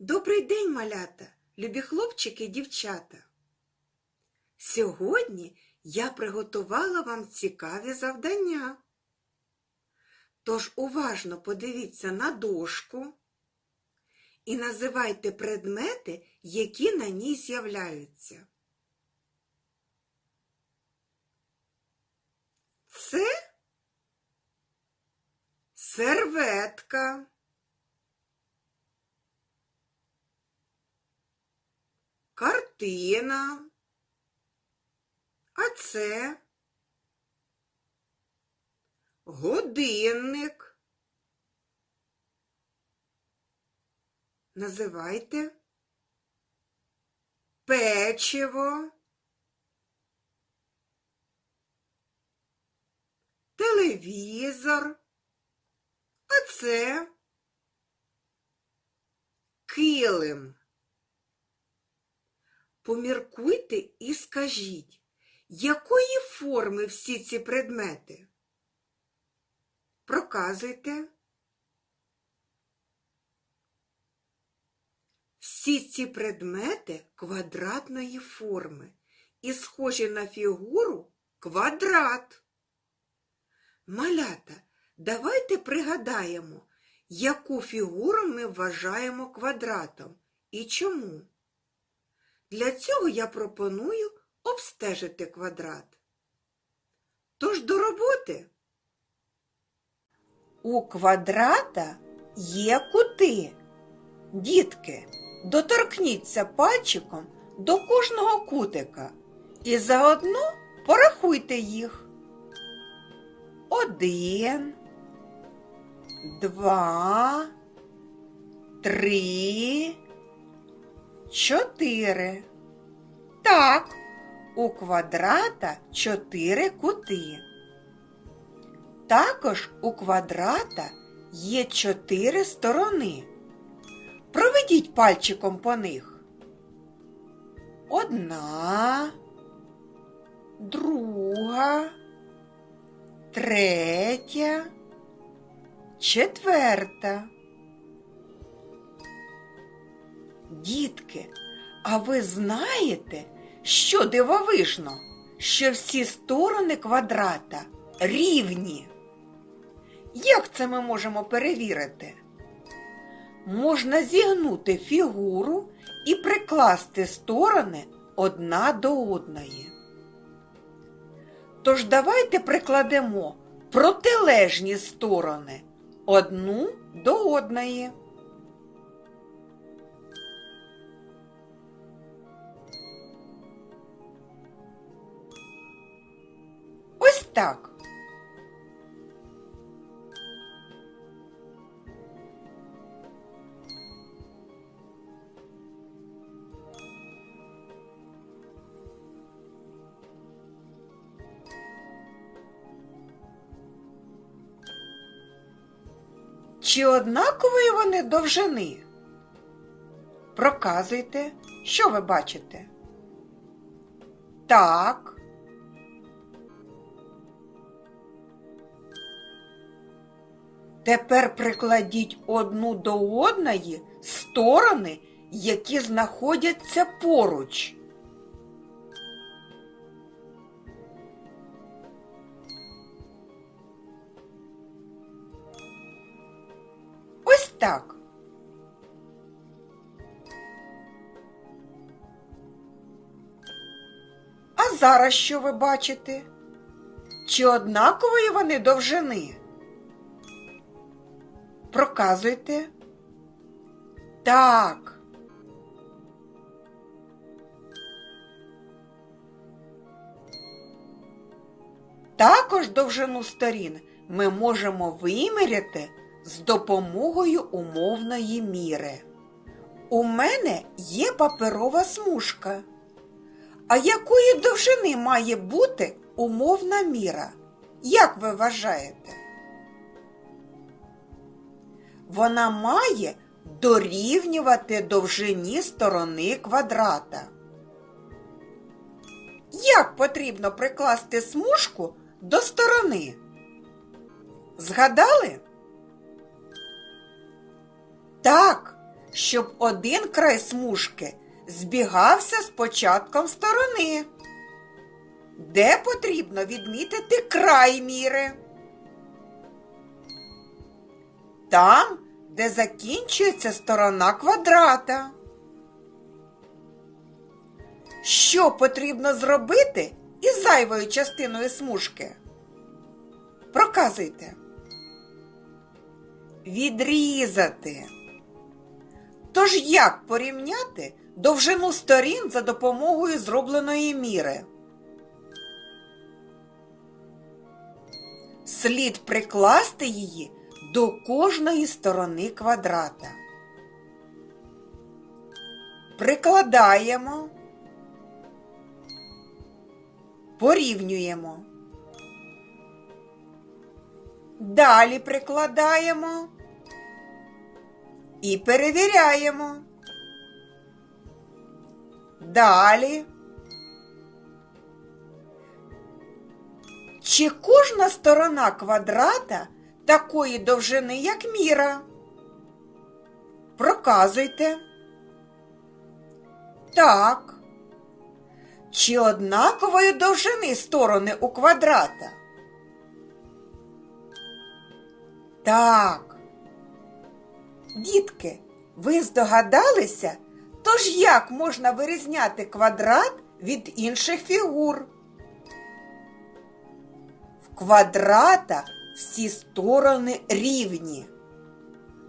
Добрий день, малята, любі хлопчики і дівчата. Сьогодні я приготувала вам цікаві завдання. Тож уважно подивіться на дошку і називайте предмети, які на ній з'являються. Це серветка. Картина. А це годинник. Називайте печиво, телевізор. А це килим. Поміркуйте і скажіть, якої форми всі ці предмети? Проказуйте. Всі ці предмети квадратної форми і схожі на фігуру квадрат. Малята, давайте пригадаємо, яку фігуру ми вважаємо квадратом і чому. Для цього я пропоную обстежити квадрат. Тож до роботи. У квадрата є кути. Дітки, доторкніться пальчиком до кожного кутика і заодно порахуйте їх. Один, два, три. Чотири. Так, у квадрата чотири кути. Також у квадрата є чотири сторони. Проведіть пальчиком по них. Одна, друга, третя, четверта. Дітки, а ви знаєте, що дивовижно, що всі сторони квадрата рівні? Як це ми можемо перевірити? Можна зігнути фігуру і прикласти сторони одна до одної. Тож давайте прикладемо протилежні сторони одну до одної. Так. Чи однакової вони довжини? Проказуйте, що ви бачите? Так. Тепер прикладіть одну до одної сторони, які знаходяться поруч. Ось так. А зараз що ви бачите? Чи однакової вони довжини? Проказуйте. Так. Також довжину сторін ми можемо виміряти з допомогою умовної міри. У мене є паперова смужка. А якої довжини має бути умовна міра? Як ви вважаєте? Вона має дорівнювати довжині сторони квадрата. Як потрібно прикласти смужку до сторони? Згадали? Так, щоб один край смужки збігався з початком сторони. Де потрібно відмітити край міри? Там, де закінчується сторона квадрата. Що потрібно зробити із зайвою частиною смужки? Проказуйте. Відрізати. Тож як порівняти довжину сторін за допомогою зробленої міри? Слід прикласти її до кожної сторони квадрата. Прикладаємо, порівнюємо. Далі прикладаємо і перевіряємо. Далі. Чи кожна сторона квадрата такої довжини, як міра? Проказуйте. Так. Чи однакової довжини сторони у квадрата? Так. Дітки, ви здогадалися? Тож як можна вирізняти квадрат від інших фігур? В квадрата всі сторони рівні.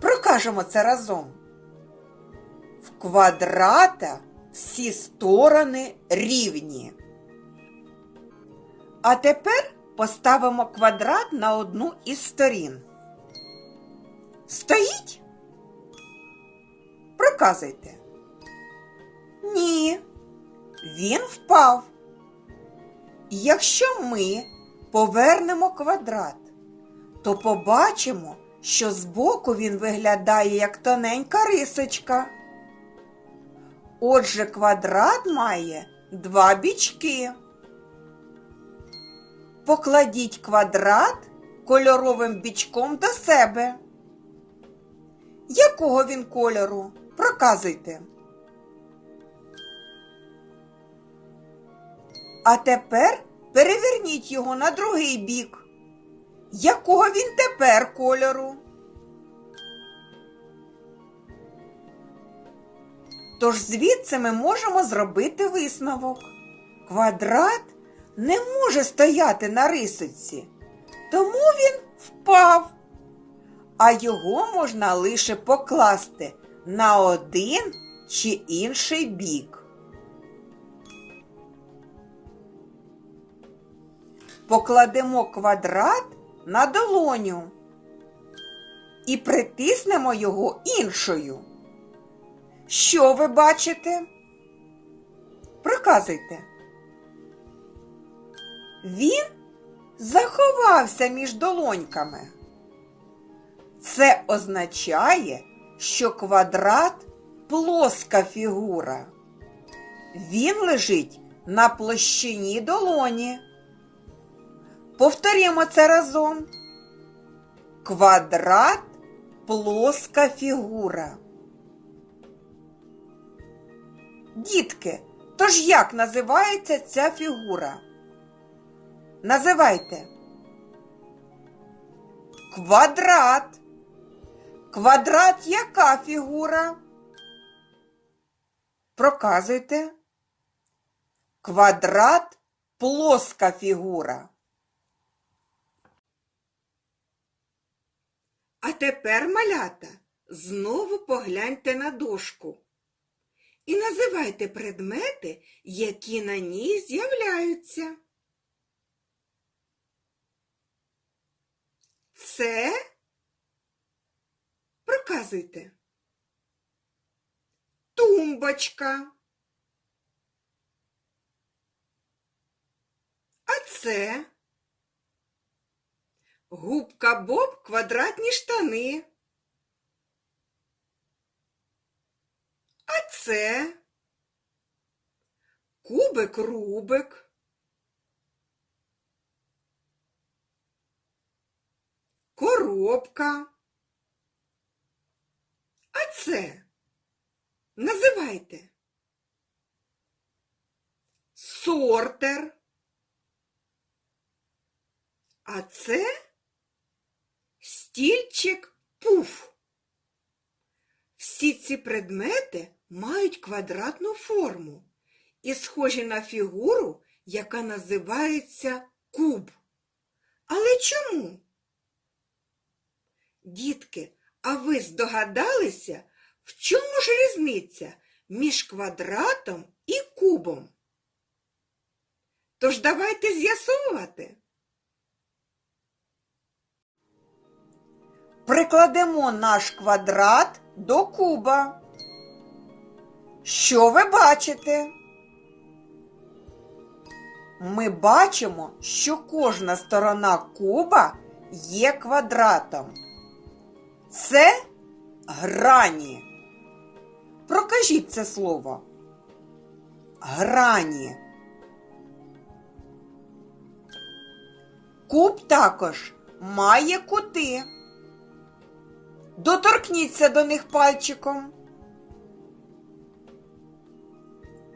Прокажемо це разом. В квадрата всі сторони рівні. А тепер поставимо квадрат на одну із сторін. Стоїть? Проказуйте. Ні, він впав. Якщо ми повернемо квадрат, то побачимо, що збоку він виглядає як тоненька рисочка. Отже, квадрат має два бічки. Покладіть квадрат кольоровим бічком до себе. Якого він кольору? Проказуйте. А тепер переверніть його на другий бік. Якого він тепер кольору? Тож звідси ми можемо зробити висновок. Квадрат не може стояти на рисоці, тому він впав, а його можна лише покласти на один чи інший бік. Покладемо квадрат на долоню і притиснемо його іншою. Що ви бачите? Проказуйте. Він заховався між долоньками. Це означає, що квадрат плоска фігура. Він лежить на площині долоні. Повторімо це разом. Квадрат плоска фігура. Дітки, тож як називається ця фігура? Називайте. Квадрат. Квадрат яка фігура? Проказуйте. Квадрат плоска фігура. А тепер, малята, знову погляньте на дошку і називайте предмети, які на ній з'являються. Це проказуйте. Тумбочка. А це губка Боб квадратні штани. А це кубик Рубик. Коробка. А це Називайте. Сортер. А це стільчик пуф. Всі ці предмети мають квадратну форму і схожі на фігуру, яка називається куб. Але чому? Дітки, а ви здогадалися, в чому ж різниця між квадратом і кубом? Тож давайте з'ясовувати. Прикладемо наш квадрат до куба. Що ви бачите? Ми бачимо, що кожна сторона куба є квадратом. Це грані. Прокажіть це слово. Грані. Куб також має кути. Доторкніться до них пальчиком.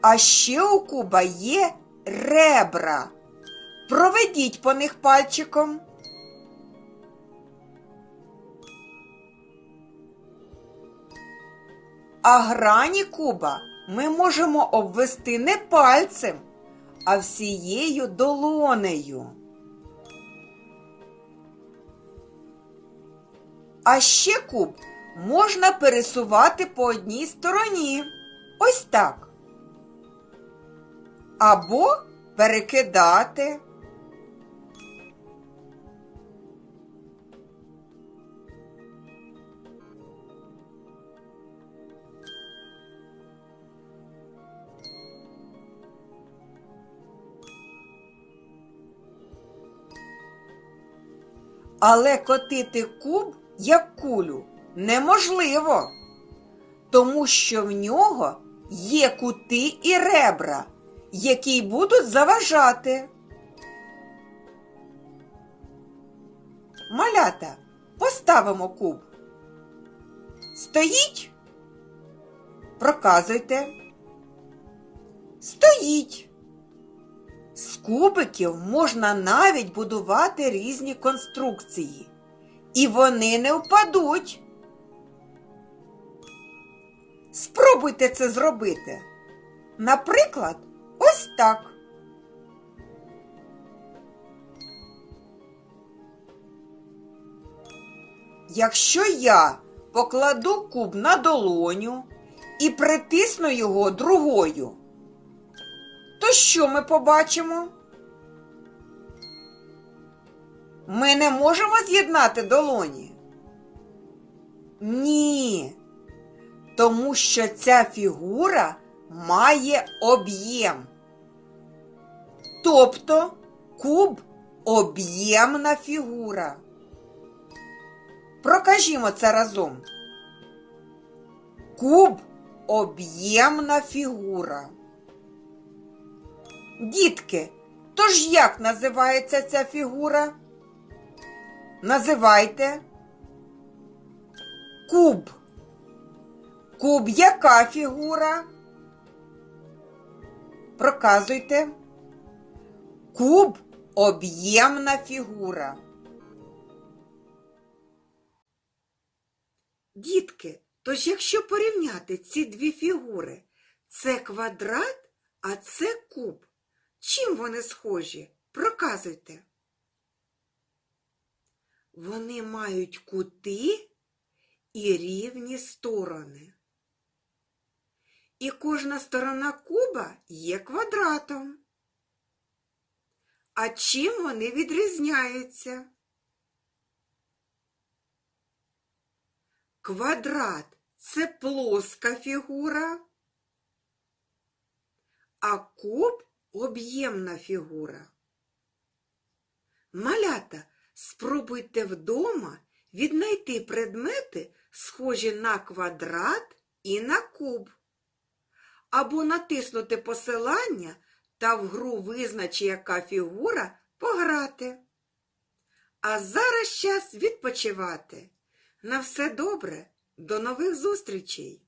А ще у куба є ребра. Проведіть по них пальчиком. А грані куба ми можемо обвести не пальцем, а всією долонею. А ще куб можна пересувати по одній стороні. Ось так. Або перекидати. Але котити куб як кулю неможливо, тому що в нього є кути і ребра, які будуть заважати. Малята, поставимо куб. Стоїть? Проказуйте. Стоїть. З кубиків можна навіть будувати різні конструкції. І вони не впадуть. Спробуйте це зробити. Наприклад, ось так. Якщо я покладу куб на долоню і притисну його другою, то що ми побачимо? Ми не можемо з'єднати долоні? Ні. Тому що ця фігура має об'єм. Тобто куб об'ємна фігура. Прокажімо це разом. Куб об'ємна фігура. Дітки, тож як називається ця фігура? Називайте. Куб. Куб яка фігура? Проказуйте. Куб об'ємна фігура. Дітки, тож якщо порівняти ці дві фігури, це квадрат, а це куб. Чим вони схожі? Проказуйте. Вони мають кути і рівні сторони. І кожна сторона куба є квадратом. А чим вони відрізняються? Квадрат це плоска фігура, а куб об'ємна фігура. Малята, спробуйте вдома віднайти предмети, схожі на квадрат і на куб. Або натиснути посилання та в гру визнач, яка фігура пограти. А зараз час відпочивати. На все добре, до нових зустрічей!